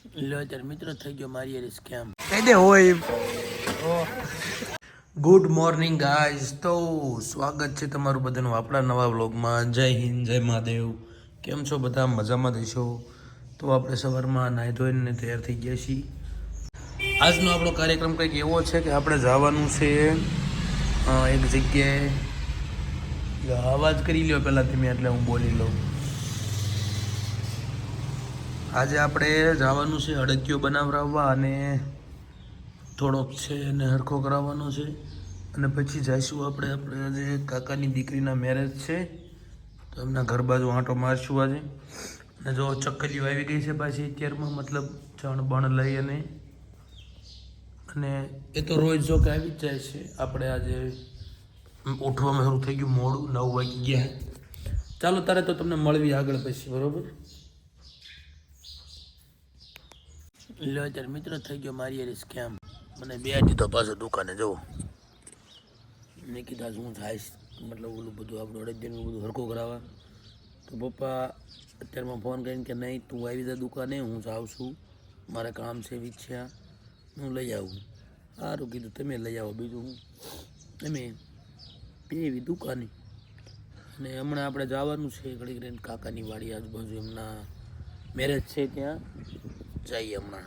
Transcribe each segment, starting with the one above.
લો ત્યારે મિત્રો થઈ ગયો મારી યાર સ્કેમ કહી દે હોય. ગુડ મોર્નિંગ ગાઈઝ તો સ્વાગત છે તમારું બધાનું આપણા નવા વ્લોગમાં જય હિન્દ જય મહાદેવ. કેમ છો બધા? મજામાં દેશો તો આપણે સવારમાં નાહી ધોઈને તૈયાર થઈ ગયા છીએ. આજનો આપણો કાર્યક્રમ કંઈક એવો છે કે આપણે જવાનું છે એક જગ્યાએ. અવાજ કરી લ્યો પહેલાં તમે એટલે હું બોલી લઉં. આજે આપણે જવાનું છે અડદિયો બનાવરાવવા અને થોડોક છે એને હરખો કરાવવાનો છે. અને પછી જઈશું આપણે આપણે આજે કાકાની દીકરીના મેરેજ છે. તો એમના ઘર બાજુ આંટો મારશું આજે. અને જો ચક્કલીઓ આવી ગઈ છે પાછી અત્યારમાં, મતલબ ચણ બણ લઈ અને અને એ તો રોજ જો કે આવી જ જાય છે. આપણે આજે ઉઠવામાં શરૂ થઈ ગયું મોડું, નવ વાગી ગયા. ચાલો, તારે તો તમને મળવી આગળ પછી, બરોબર? લો અત્યારે મિત્રો, થઈ ગયો મારી યાર સ્કેમ મને બે દીધો પાછો દુકાને જવું મેં કીધા શું થાય મતલબ ઓલું બધું આપણું અડદિયાનું બધું હરખું કરાવવા. તો પપ્પા અત્યારમાં ફોન કરીને કે નહીં, તું આવી જા દુકાને, હું જાઉં છું. મારે કામ છે વિચ્છા હું લઈ આવું. સારું કીધું, તમે લઈ આવો બીજું હું. તમે એવી દુકાને. અને હમણાં આપણે જવાનું છે ઘડીક રહીને કાકાની વાડી આજુબાજુ એમના મેરેજ છે ત્યાં. જઈએ હમણાં.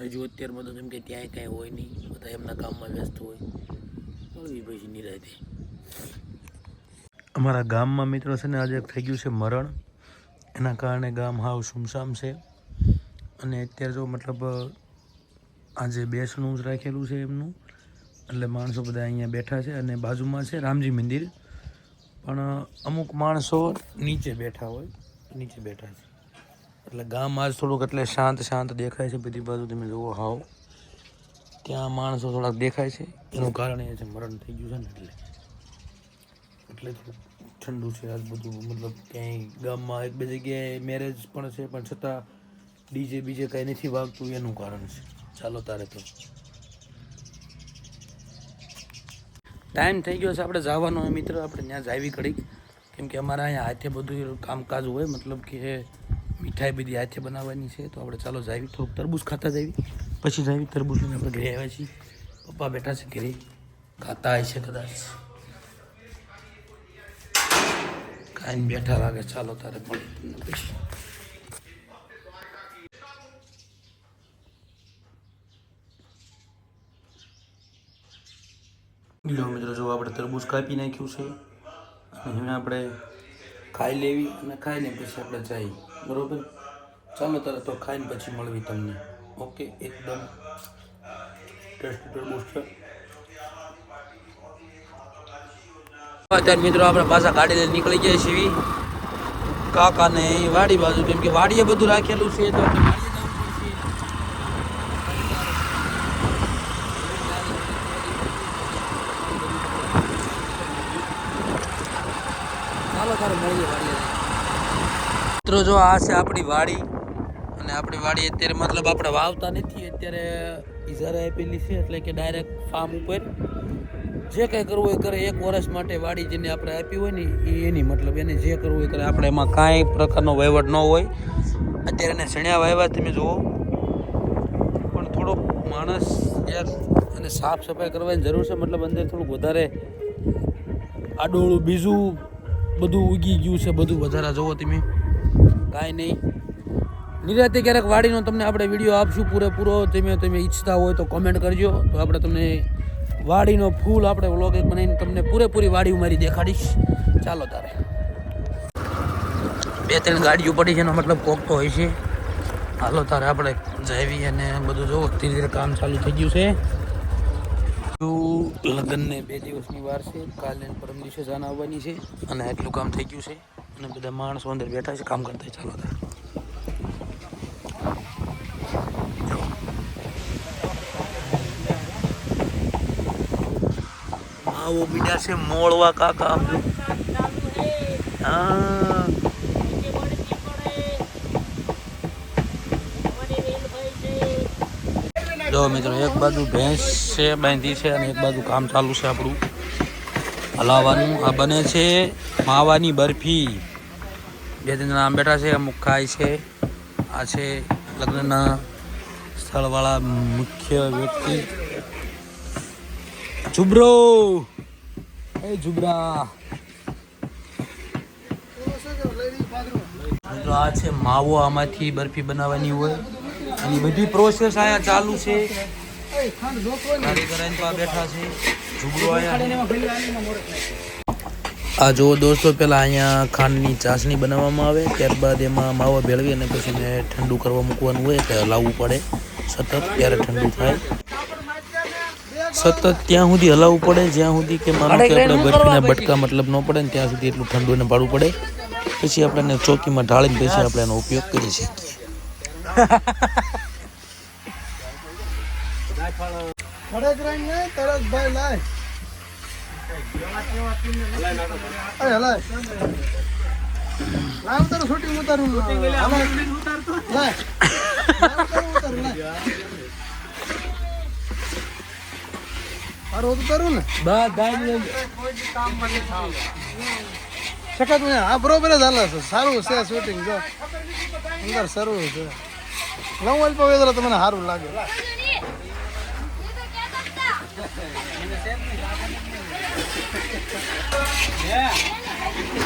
હજુ અત્યારમાં તો જેમ કે ત્યાંય કાંઈ હોય નહીં. બધા એમના કામમાં વ્યસ્ત હોય. મળવી પછી નિરાયતી અમારા ગામમાં મિત્રો છે ને, આજે થઈ ગયું છે મરણ. એના કારણે ગામ હાવ સુમસામ છે. અને અત્યારે જો મતલબ આજે બેસણું જ રાખેલું છે એમનું. એટલે માણસો બધા અહીંયા બેઠા છે અને બાજુમાં છે રામજી મંદિર. પણ અમુક માણસો નીચે બેઠા હોય. નીચે બેઠા છે. એટલે ગામ આજ થોડુંક એટલે શાંત શાંત દેખાય છે બધી બાજુ. તમે જુઓ હાવ. ત્યાં માણસો થોડાક દેખાય છે. એનું કારણ એ છે મરણ થઈ ગયું છે ને એટલે. એટલે ઠંડુ છે આજ બધું. મતલબ ક્યાંય ગામમાં એક બે જગ્યાએ મેરેજ પણ છે, પણ છતાં ડીજે બીજે કંઈ નથી વાગતું એનું કારણ છે. ચાલો તારે તો. ટાઈમ થઈ ગયો છે આપણે જવાનો મિત્ર. આપણે ત્યાં જાવી ઘડીક. કેમ કે અમારા અહીંયા હાથે બધું કામકાજ હોય. મતલબ કે મીઠાઈ બધી હાથે બનાવવાની છે, તો આપણે ચાલો જાવી, થોડુંક તરબૂચ ખાતા જાવી. પછી જાવી તરબૂચ લઈને આપણે ઘરે આવ્યા છીએ. પપ્પા બેઠા છે ઘરે. ખાતા હોય છે કદાચ. કાંઈ બેઠા લાગે. ચાલો તારે તમને પછી લો મિત્રો, જો આપણે તરબૂચ કાપી નાખ્યું છે, અને હવે આપણે ખાઈ લેવી અને ખાઈને પછી આપણે જઈએ. બરોબર? ચાલો તારે તો ખાઈને પછી મળવી તમને. ઓકે, એકદમ અત્યારે મિત્રો આપણે પાછા ગાડી નીકળી ગયા છીએ. કાકાને વાડી બાજુ, કેમ કે વાડીએ બધું રાખેલું છે તો. ચાલો તારે મળીએ વાડીએ. મિત્રો, જો આ છે આપણી વાડી. અને આપણી વાડી અત્યારે મતલબ આપણે વાવતા નથી, અત્યારે ઇજારે આપેલી છે, એટલે કે ડાયરેક્ટ ફાર્મ ઉપર. જે કંઈ કરવું હોય કરે. એક વર્ષ માટે વાડી જેને આપણે આપી હોય ને એ એની મતલબ એને જે કરવું હોય કરે. આપણે એમાં કાંઈ પ્રકારનો વહીવટ ન હોય. અત્યારે એને શણ્યા વાવ્યા, તમે જુઓ. પણ થોડોક માણસ યાર એને સાફ સફાઈ કરવાની જરૂર છે. મતલબ અંદર થોડુંક વધારે આડોળું, બીજું બધું ઉગી ગયું છે, બધું વધારે જુઓ તમે. કાંઈ નહીં. નિરાતે ક્યારેક વાડીનો તમને આપણે વીડિયો આપશું પૂરેપૂરો. તમે તમે ઈચ્છતા હોય તો કોમેન્ટ કરજો. તો આપણે તમને વાડીનો ફૂલ આપણે વ્લોગ એક બનાવીને તમને પૂરેપૂરી વાડી મારી દેખાડીશ. ચાલો તારે. બે ત્રણ ગાડીઓ પડી છે એનો મતલબ કોક તો હોય છે. હાલો તારે આપણે જાવી અને બધું જોવો. ધીરે ધીરે કામ ચાલુ થઈ ગયું છે. લગ્નને બે દિવસની વાર છે. કાલે પરમ દિવસે જાન આવવાની છે અને એટલું કામ થઈ ગયું છે. અને બધા માણસો અંદર બેઠા છે, કામ કરતા ચાલો આવો બીજા છે મોળવા કાકા. હા. મિત્રો, એક બાજુ ભેંસ છે, બાંધી છે અને એક બાજુ કામ ચાલુ છે આપણું. હલાવવાનું આ બને છે માવાની બરફી. બે ત્રણ જણા આમ બેઠા છે, અમુક ખાય છે. આ છે લગ્નના સ્થળવાળા મુખ્ય વ્યક્તિ. જુબરો! એ જુબરા! આ છે માવો આમાંથી બરફી બનાવવાની હોય. એની બધી પ્રોસેસ અહીંયા ચાલુ છે. આ જો દોસ્તો પહેલાં અહીંયા ખાંડની ચાસણી બનાવવામાં આવે, ત્યારબાદ એમાં માવો ભેળવી અને પછી ઠંડુ કરવા મૂકવાનું હોય એટલે હલાવવું પડે. સતત ત્યારે ઠંડુ થાય. સતત ત્યાં સુધી હલાવવું પડે, જ્યાં સુધી કે માનો કે આપણે બરફીના બટકા મતલબ ન પડે ને ત્યાં સુધી એટલું ઠંડુ એને પાડવું પડે. પછી આપણે ચોકીમાં ઢાળીને પછી આપણે એનો ઉપયોગ કરી શકીએ. ખડક ભાઈ લાય લાવ તારું શૂટિંગ ઉતારું હલાય લાય લાવ ઉતારું લાય હારું ઉતારું ને ને હા બરોબર જ હાલે સારું છે શૂટિંગ જો અંદર સારું છે લઉં અલ્પ વેદરા તમને સારું લાગે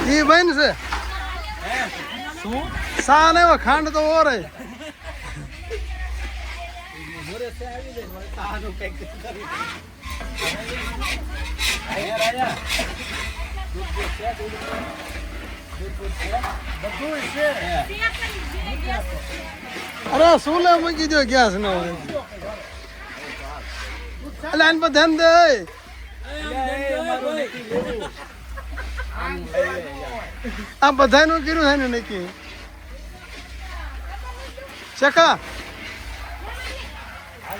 ઈ બન છે? સા ને ખાંડ તો ઓરે અરે શું લે મૂકી દો ગેસ નો એટલે આને ધ્યાન દે. આ બધાનું કર્યું છે ને નક્કી? ચકા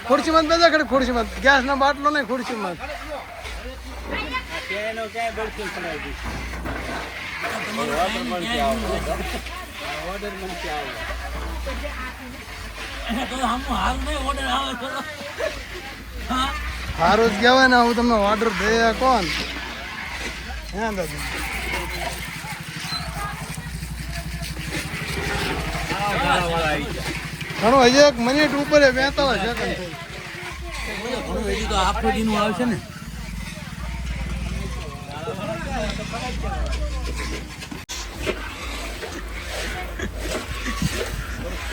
ખુરશીમાં બેસા ખડે ખુરશીમાં ગેસ ના બાટલો ને ખુરશી માં હારું જ કહેવાય ને હું તમને ઓર્ડર દે કોણ? હા દાદા ઘણું હજી એક મિનિટ ઉપર બેતાળીસ સેકન્ડ થઈ. તો આફ્રિડીનું આવશે ને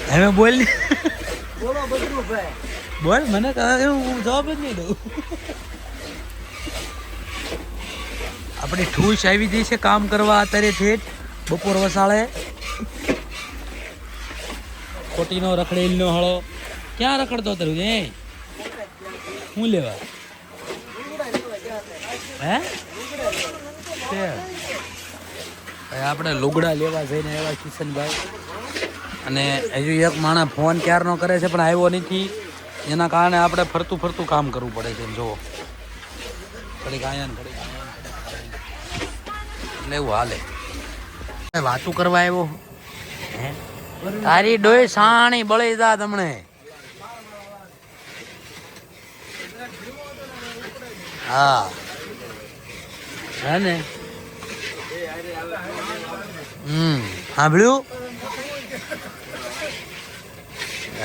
હવે બોલ. ને. બોલ મને કહે હું જવાબ જ નહીં દઉં. આપણી ઠૂસ આવી જઈ છે કામ કરવા અત્યારે ઠેઠ. બપોર વસાળે. ખોટીનો રખડેલનો હળો. ક્યાં રખડતો તરું એ શું લેવા? હે. આપણે લુગડા લેવા જઈને એવા કિશનભાઈ. અને હજુ એક માણસ ફોન ક્યારનો કરે છે, પણ આવ્યો નથી. એના કારણે આપણે ફરતું ફરતું કામ કરવું પડે છે જુઓ ઘડીક આયા ને એટલે એવું હાલે. વાતું કરવા આવ્યો? હે? તારી ડોય સાણી બળી જા તમને. હા. હે ને? હમ. સાંભળ્યું?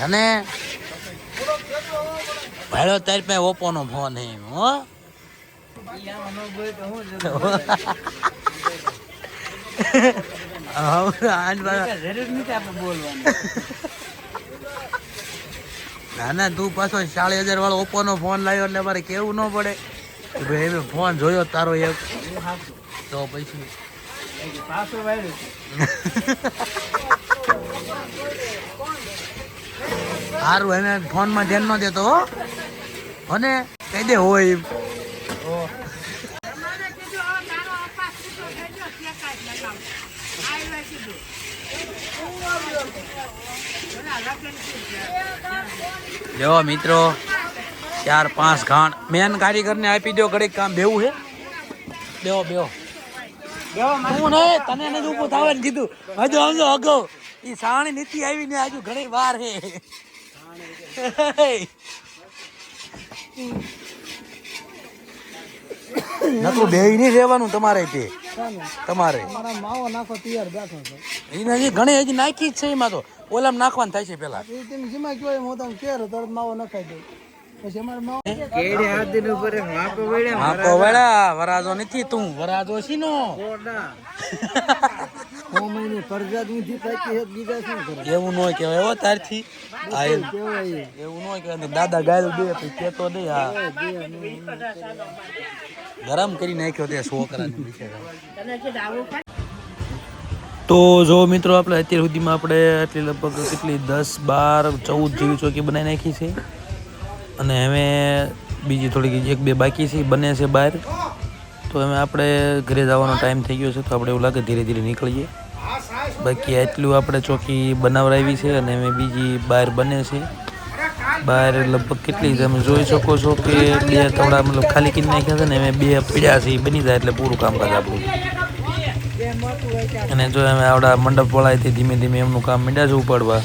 અને ભાડો તારી પાસે ઓપોનો ફોન હે. હો ના ના તું પાછો ચાલીસ હજાર વાળો ઓપ્પો નો ફોન લાવ્યો એટલે મારે કેવું ન પડે. ભાઈ, હવે ફોન જોયો તારો એક. તો પછી. સારું એને ફોનમાં ધ્યાન ન દેતો અને કહી દે, હોય એમ. જો મિત્રો, ચાર, પાંચ ઘાણ. મેન કારીગરને આપી દો ઘડીક કામ બેવું છે બેવો બેવો હું તને નથી ઊભું થવા કીધું. હજુ સમજો અગાઉ એ સાણી નીતિ આવી ને હજુ ઘણી વાર છે નકરું બે નહીં રહેવાનું તમારે તે. તમારે? મારા માવો નાખો તૈયાર બેઠો છે. એને હજી ઘણી હજી નાખી જ છે એમાં તો. ઓલામ નાખવાનું થાય છે પેલા તમે જેમાં કહેવાય હું તમને કેરો તરત માવો નખાઈ દઉં. પછી અમારે માવો વરાજો. નથી તું વરાજો છી નો. એવું ન કહેવાય હો તારથી. એવું ન કહેવાય દાદા ગાયલ દે કેતો દે હા. ગરમ કરી નાખ્યો તે છોકરાને તો જો મિત્રો આપણે અત્યાર સુધીમાં આપણે એટલી લગભગ કેટલી દસ બાર ચૌદ જેવી ચોકી બનાવી નાખી છે. અને હવે બીજી થોડીક એક બે બાકી છે બને છે બહાર. તો હવે આપણે ઘરે જવાનો ટાઈમ થઈ ગયો છે તો આપણે એવું લાગે ધીરે ધીરે નીકળીએ. બાકી એટલું આપણે ચોકી બનાવડાવી છે અને હવે બીજી બહાર બને છે. બહાર લગભગ કેટલી તમે જોઈ શકો છો કે બે થોડા મતલબ ખાલી કરી નાખ્યા છે ને એમ બે પીડ્યા છે બની જાય એટલે પૂરું કામકાજ આપણું. અને જો અમે આવડા મંડપ વાળાથી ધીમે ધીમે એમનું કામ મીંડા છે ઉપાડવા.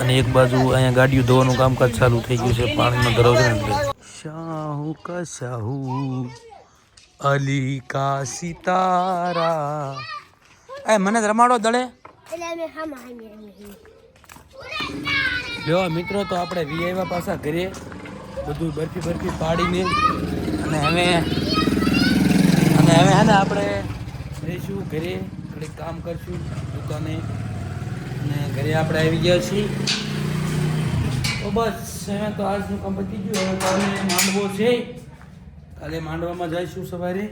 અને એક બાજુ અહીંયા ગાડીઓ ધોવાનું કામકાજ ચાલુ થઈ ગયું છે પાણીનો ધરો છે ને શાહુ કા શાહુ અલી કા સિતારા. એ મને જ રમાડો દળે. જો મિત્રો, તો આપણે વીઆઈવા પાછા ઘરે. બધું બરફી બરફી પાડીને. અને હવે અને હવે હે ને આપણે રહીશું ઘરે. થોડીક કામ કરશું દુકાને. અને ઘરે આપણે આવી ગયા છીએ. તો બસ હવે તો આજનું કામ પતી ગયું. હવે કાલે માંડવો છે. કાલે માંડવામાં જઈશું સવારે.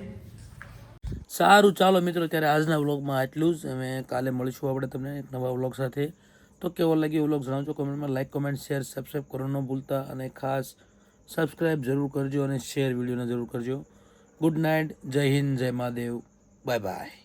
સારું, ચાલો મિત્રો, ત્યારે આજના વ્લોગમાં આટલું જ. અમે કાલે મળીશું આપણે તમને એક નવા વ્લોગ સાથે. તો કેવો લાગ્યો વ્લોગ જણાવજો કોમેન્ટમાં. લાઇક કોમેન્ટ શેર સબસ્ક્રાઈબ કરવાનું ભૂલતા અને ખાસ સબસ્ક્રાઈબ જરૂર કરજો અને શેર વિડીયોને જરૂર કરજો. ગુડ નાઇટ જય હિન્દ, જય મહાદેવ. Bye bye